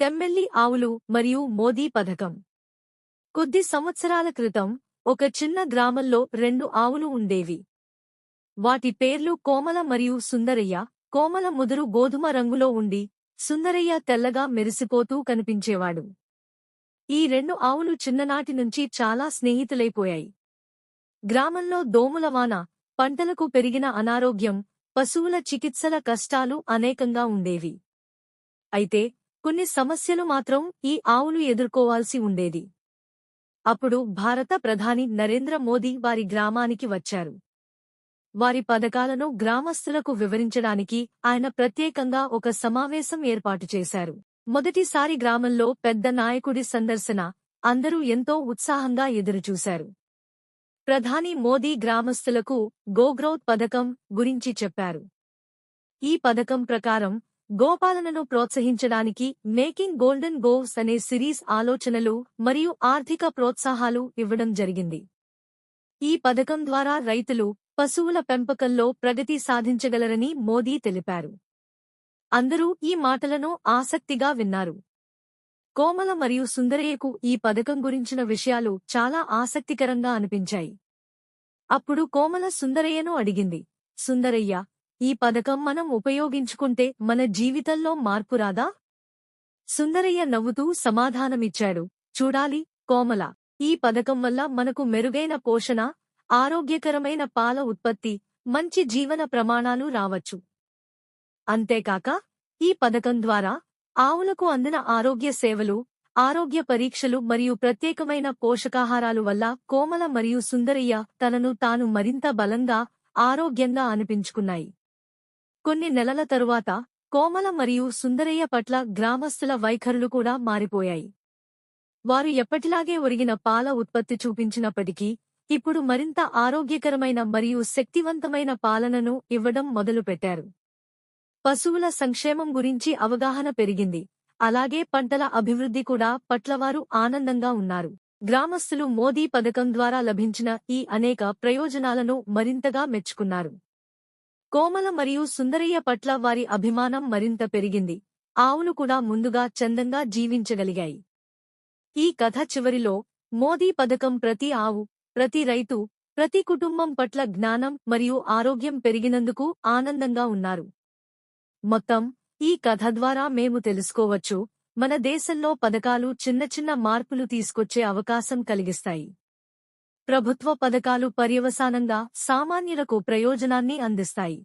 తెమ్మెల్లి ఆవులు మరియు మోదీ పథకం. కొద్ది సంవత్సరాల క్రితం ఒక చిన్న గ్రామంలో రెండు ఆవులు ఉండేవి. వాటి పేర్లు కోమల మరియు సుందరయ్య. కోమల ముదురు గోధుమ రంగులో ఉండి సుందరయ్య తెల్లగా మెరిసిపోతూ కనిపించేవాడు. ఈ రెండు ఆవులు చిన్ననాటి నుంచి చాలా స్నేహితులైపోయాయి. గ్రామంలో దోములవాన పంటలకు పెరిగిన అనారోగ్యం పశువుల చికిత్సల కష్టాలు అనేకంగా ఉండేవి. అయితే కొన్ని సమస్యలు మాత్రం ఈ ఆవులు ఎదుర్కోవాల్సి ఉండేది. అప్పుడు భారత ప్రధాని నరేంద్ర మోదీ వారి గ్రామానికి వచ్చారు. వారి పథకాలను గ్రామస్తులకు వివరించడానికి ఆయన ప్రత్యేకంగా ఒక సమావేశం ఏర్పాటు చేశారు. మొదటిసారి గ్రామంలో పెద్ద నాయకుడి సందర్శన అందరూ ఎంతో ఉత్సాహంగా ఎదురుచూశారు. ప్రధాని మోదీ గ్రామస్తులకు గోగ్రౌత్ పథకం గురించి చెప్పారు. ఈ పథకం ప్రకారం గోపాలనను ప్రోత్సహించడానికి మేకింగ్ గోల్డెన్ గోవ్స్ అనే సిరీస్ ఆలోచనలు మరియు ఆర్థిక ప్రోత్సాహాలు ఇవ్వడం జరిగింది. ఈ పథకం ద్వారా రైతులు పశువుల పెంపకంలో ప్రగతి సాధించగలరని మోదీ తెలిపారు. అందరూ ఈ మాటలను ఆసక్తిగా విన్నారు. కోమల మరియు సుందరయ్యకు ఈ పథకం గురించిన విషయాలు చాలా ఆసక్తికరంగా అనిపించాయి. అప్పుడు కోమల సుందరయ్యను అడిగింది సుందరయ్య ఈ పథకం మనం ఉపయోగించుకుంటే మన జీవితంలో మార్పు రాదా? సుందరయ్య నవ్వుతూ సమాధానమిచ్చాడు. చూడాలి కోమల. ఈ పథకం వల్ల మనకు మెరుగైన పోషణ ఆరోగ్యకరమైన పాల ఉత్పత్తి మంచి జీవన ప్రమాణాలు రావచ్చు. అంతేకాక ఈ పథకం ద్వారా ఆవులకు అందిన ఆరోగ్య సేవలు ఆరోగ్య పరీక్షలు మరియు ప్రత్యేకమైన పోషకాహారాలు వల్ల కోమల మరియు సుందరయ్య తనను తాను మరింత బలంగా ఆరోగ్యంగా అనిపించుకున్నాయి. కొన్ని నెలల తరువాత కోమల మరియు సుందరయ్య పట్ల గ్రామస్తుల వైఖరులు కూడా మారిపోయాయి. వారు ఎప్పటిలాగే ఒరిగిన పాల ఉత్పత్తి చూపించినప్పటికీ ఇప్పుడు మరింత ఆరోగ్యకరమైన మరియు శక్తివంతమైన పాలనను ఇవ్వడం మొదలుపెట్టారు. పశువుల సంక్షేమం గురించి అవగాహన పెరిగింది. అలాగే పంటల అభివృద్ధి కూడా పట్లవారు ఆనందంగా ఉన్నారు. గ్రామస్తులు మోదీ పథకం ద్వారా లభించిన ఈ అనేక ప్రయోజనాలను మరింతగా మెచ్చుకున్నారు. కోమల మరియు సుందరయ్య పట్ల వారి అభిమానం మరింత పెరిగింది. ఆవులు కూడా ముందుగా చందంగా జీవించగలిగాయి. ఈ కథ చివరిలో మోదీ పథకం ప్రతి ఆవు ప్రతి రైతు ప్రతి కుటుంబం పట్ల జ్ఞానం మరియు ఆరోగ్యం పెరిగినందుకు ఆనందంగా ఉన్నారు. మొత్తం ఈ కథ ద్వారా మేము తెలుసుకోవచ్చు. మన దేశంలో పథకాలు చిన్న చిన్న మార్పులు తీసుకొచ్చే అవకాశం కలిగిస్తాయి. ప్రభుత్వ పథకాలు పర్యవసానంగా సామాన్యులకు ప్రయోజనాన్ని అందిస్తాయి.